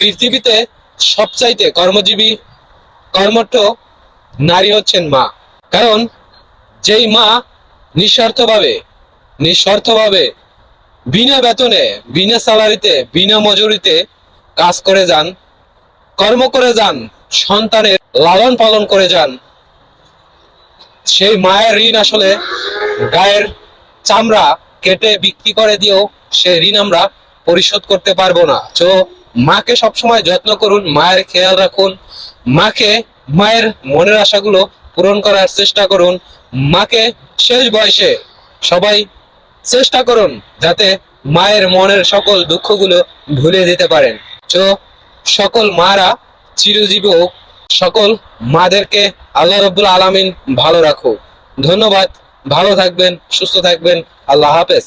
পৃথিবীতে সবচাইতে কর্মজীবী, কর্মঠ নারী হচ্ছেন মা। কারণ যেই মা নিঃস্বার্থভাবে নিঃস্বার্থভাবে বিনা বেতনে, বিনা স্যালারিতে, বিনা মজুরিতে কাজ করে যান, কর্ম করে যান, সন্তানের লালন পালন করে যান, সেই মায়ের ঋণ আসলে গায়ের চামড়া কেটে বিক্রি করে দিয়েও সেই ঋণ আমরা পরিশোধ করতে পারব না। তো মাকে সবসময় যত্ন করুন, মায়ের খেয়াল রাখুন, মাকে মায়ের মনের আশাগুলো পূরণ করার চেষ্টা করুন, মাকে শেষ বয়সে সবাই চেষ্টা করুন যাতে মায়ের মনের সকল দুঃখগুলো ভুলে দিতে পারেন। তো সকল মারা চিরজীবী হোক, সকল মাদেরকে আল্লাহ রব্বুল আলামিন ভালো রাখুক। ধন্যবাদ, ভালো থাকবেন, সুস্থ থাকবেন, আল্লাহ হাফেজ।